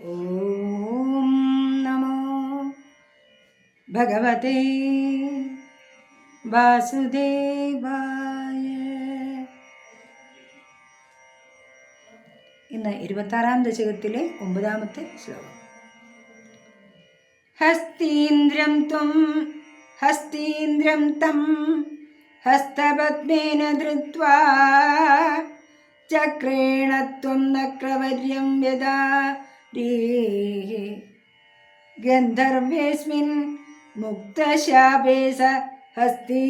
ഓം നമോ ഭഗവതേ വാസുദേവായ ഇന്ന് ഇരുപത്താറാം ദശകത്തിലെ ഒമ്പതാമത്തെ ശ്ലോകം. ഹസ്തീന്ദ്രം ത്വം ഹസ്തീന്ദ്രം തം ഹസ്തപത്മേന ധൃത്വാ ചക്രേണ ത്വം നക്രവര്യം യഥാ ഗന്ധർവേസ്മിൻ മുക്തശാപേ സ ഹസ്തി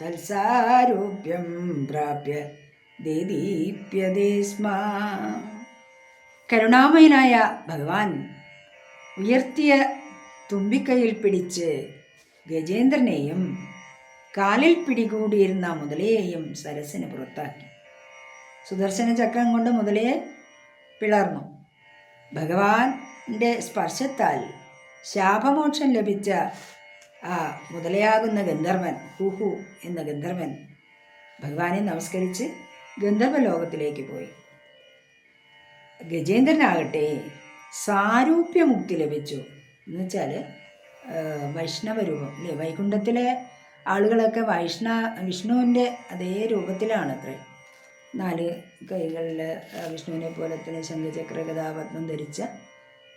തത്സാരൂപ്യം പ്രാപ്യ ദീദീപ്യതേ സ്മ കരുണാമയനായ ഭഗവാൻ ഉയർത്തിയ തുമ്പിക്കൈയിൽ പിടിച്ച് ഗജേന്ദ്രനെയും കാലിൽ പിടികൂടിയിരുന്ന മുതലയെയും സരസിന് പുറത്താക്കി. സുദർശന ചക്രം കൊണ്ട് മുതലയെ പിളർന്നു. ഭഗവാന്റെ സ്പർശത്താൽ ശാപമോക്ഷം ലഭിച്ച ആ മുതലയാകുന്ന ഗന്ധർവൻ ഹുഹു എന്ന ഗന്ധർവൻ ഭഗവാനെ നമസ്കരിച്ച് ഗന്ധർവ ലോകത്തിലേക്ക് പോയി. ഗജേന്ദ്രനാകട്ടെ സാരൂപ്യമുക്തി ലഭിച്ചു. എന്നുവെച്ചാൽ വൈഷ്ണവ രൂപം അല്ലേ? വൈകുണ്ഠത്തിലെ ആളുകളൊക്കെ വൈഷ്ണ വിഷ്ണുവിന്റെ അതേ രൂപത്തിലാണ് അത്രേ നാല് കൈകളിൽ വിഷ്ണുവിനെ പോലെ തന്നെ ശംഖചക്ര കഥാപത്മം ധരിച്ച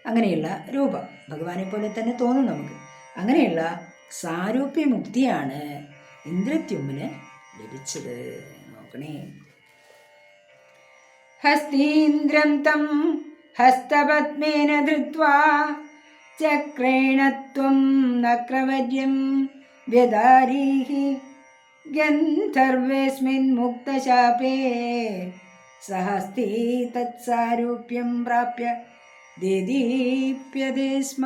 അങ്ങനെയുള്ള രൂപം. ഭഗവാനെ പോലെ തന്നെ തോന്നും നമുക്ക്. അങ്ങനെയുള്ള സാരൂപ്യ മുക്തിയാണ് ഇന്ദ്രത്യുമ്മിന് ലഭിച്ചത്. നോക്കണേ. ഹസ്തീന്ദ്രം തം ഹസ്തപത്മേന ധൃത്വാ ചക്രേണത്വം നക്രവര്യം വ്യദാരീഹി ഗന്ധർവേസ്മിൻ മുക്തശാപേ. സഹസ്തി തത്സാരൂപ്യം പ്രാപ്യ ദീപ്യതേ സ്മ.